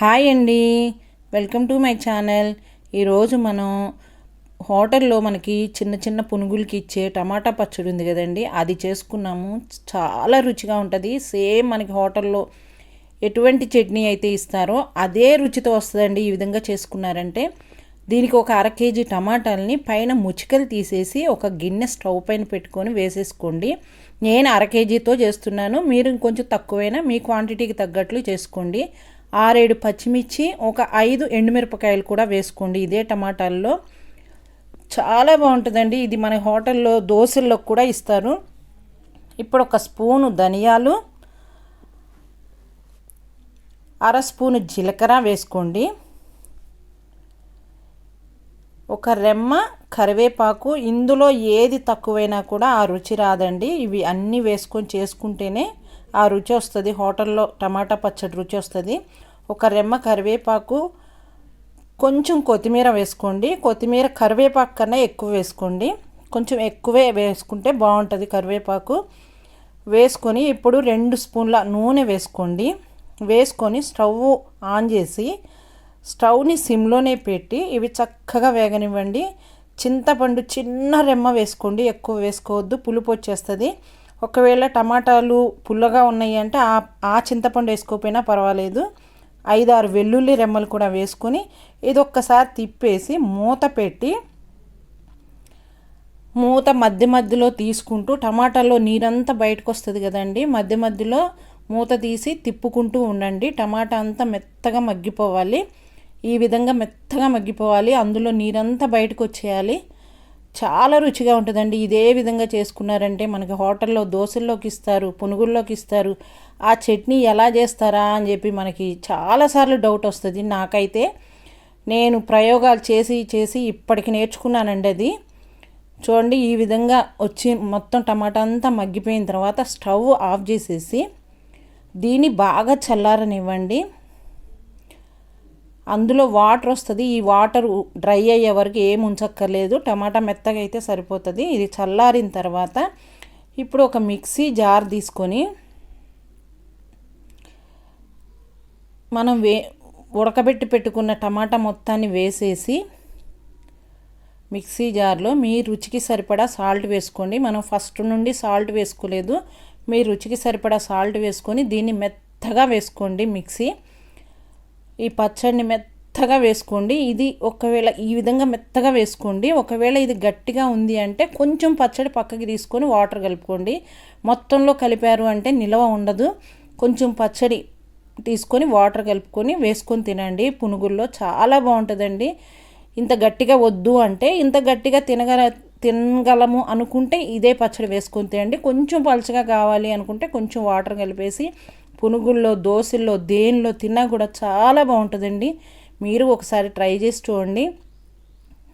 Hi అండి. Welcome to my channel. ఈరోజు మనం హోటల్లో మనకి చిన్న చిన్న పునుగులకి ఇచ్చే టమాటా పచ్చడి ఉంది కదండి. అది చేసుకున్నాము. చాలా రుచిగా ఉంటుంది. సేమ్ మనకి హోటల్లో ఎటువంటి చట్నీ అయితే ఇస్తారో అదే రుచితో వస్తుందండి ఈ విధంగా చేసుకున్నారంటే. దీనికి ఒక అర కేజీ టమాటాలని పైన ముచికలు తీసేసి ఒక గిన్నె స్టవ్ పైన పెట్టుకొని వేసేసుకోండి. నేను అర కేజీతో చేస్తున్నాను. మీరు కొంచెం తక్కువైనా మీ క్వాంటిటీకి తగ్గట్లు చేసుకోండి. ఆరేడు పచ్చిమిర్చి ఒక ఐదు ఎండుమిరపకాయలు కూడా వేసుకోండి. ఇదే టమాటాల్లో. చాలా బాగుంటుందండి. ఇది మన హోటల్లో దోశల్లో కూడా ఇస్తారు. ఇప్పుడు ఒక స్పూను ధనియాలు అర స్పూను జీలకర్ర వేసుకోండి. ఒక రెమ్మ కరివేపాకు ఇందులో ఏది తక్కువైనా కూడా ఆ రుచి రాదండి. ఇవి అన్నీ వేసుకొని చేసుకుంటేనే ఆ రుచి వస్తుంది. హోటల్లో టమాటా పచ్చడి రుచి వస్తుంది. ఒక రెమ్మ కరివేపాకు కొంచెం కొత్తిమీర వేసుకోండి. కొత్తిమీర కరివేపాకు కన్నా ఎక్కువ వేసుకోండి. కొంచెం ఎక్కువే వేసుకుంటే బాగుంటుంది కరివేపాకు. వేసుకొని ఇప్పుడు రెండు స్పూన్ల నూనె వేసుకోండి. వేసుకొని స్టవ్ ఆన్ చేసి స్టవ్ని సిమ్లోనే పెట్టి ఇవి చక్కగా వేగనివ్వండి. చింతపండు చిన్న రెమ్మ వేసుకోండి. ఎక్కువ వేసుకోవద్దు. పులుపు వచ్చేస్తుంది. ఒకవేళ టమాటాలు పుల్లగా ఉన్నాయి అంటే ఆ ఆ చింతపండు వేసుకోకపోయినా పర్వాలేదు. ఐదారు వెల్లుల్లి రెమ్మలు కూడా వేసుకొని ఇది ఒక్కసారి తిప్పేసి మూత పెట్టి మూత మధ్య మధ్యలో తీసుకుంటూ టమాటాలో నీరంతా బయటకు వస్తుంది కదండి మధ్య మధ్యలో మూత తీసి తిప్పుకుంటూ ఉండండి. టమాటా అంతా మెత్తగా మగ్గిపోవాలి. ఈ విధంగా మెత్తగా మగ్గిపోవాలి. అందులో నీరంతా బయటకు వచ్చేయాలి చాలా రుచిగా ఉంటుందండి. ఇదే విధంగా చేసుకున్నారంటే మనకి హోటల్లో దోశల్లోకి ఇస్తారు పునుగుల్లోకి ఇస్తారు ఆ చట్నీ ఎలా చేస్తారా అని చెప్పి మనకి చాలాసార్లు డౌట్ వస్తుంది. నాకైతే నేను ప్రయోగాలు చేసి చేసి ఇప్పటికి నేర్చుకున్నానండి అది. చూడండి ఈ విధంగా వచ్చి మొత్తం టమాటా అంతా మగ్గిపోయిన తర్వాత స్టవ్ ఆఫ్ చేసేసి దీన్ని బాగా చల్లారనివ్వండి. అందులో వాటర్ వస్తుంది. ఈ వాటర్ డ్రై అయ్యే వరకు ఏం ఉంచక్కర్లేదు. టమాటా మెత్తగా అయితే సరిపోతుంది. ఇది చల్లారిన తర్వాత ఇప్పుడు ఒక మిక్సీ జార్ తీసుకొని మనం వే ఉడకబెట్టి పెట్టుకున్న టమాటా మొత్తాన్ని వేసేసి మిక్సీ జార్లో మీ రుచికి సరిపడా సాల్ట్ వేసుకోండి. మనం ఫస్ట్ నుండి సాల్ట్ వేసుకోలేదు. మీ రుచికి సరిపడా సాల్ట్ వేసుకొని దీన్ని మెత్తగా వేసుకోండి మిక్సీ. ఈ పచ్చడిని మెత్తగా వేసుకోండి. ఇది ఒకవేళ ఈ విధంగా మెత్తగా వేసుకోండి. ఒకవేళ ఇది గట్టిగా ఉంది అంటే కొంచెం పచ్చడి పక్కకి తీసుకొని వాటర్ కలుపుకోండి. మొత్తంలో కలిపారు అంటే నిలవ ఉండదు. కొంచెం పచ్చడి తీసుకొని వాటర్ కలుపుకొని వేసుకొని తినండి. పునుగుల్లో చాలా బాగుంటుందండి. ఇంత గట్టిగా వద్దు అంటే ఇంత గట్టిగా తినగల తినగలము అనుకుంటే ఇదే పచ్చడి వేసుకొని తినండి. కొంచెం పలుచగా కావాలి అనుకుంటే కొంచెం వాటర్ కలిపేసి పునుగుల్లో దోశల్లో దేనిలో తిన్నా కూడా చాలా బాగుంటుందండి. మీరు ఒకసారి ట్రై చేసి చూడండి.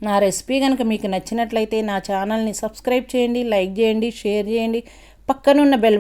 నా రెసిపీ కనుక మీకు నచ్చినట్లయితే నా ఛానల్ని సబ్స్క్రైబ్ చేయండి లైక్ చేయండి షేర్ చేయండి. పక్కనున్న బెల్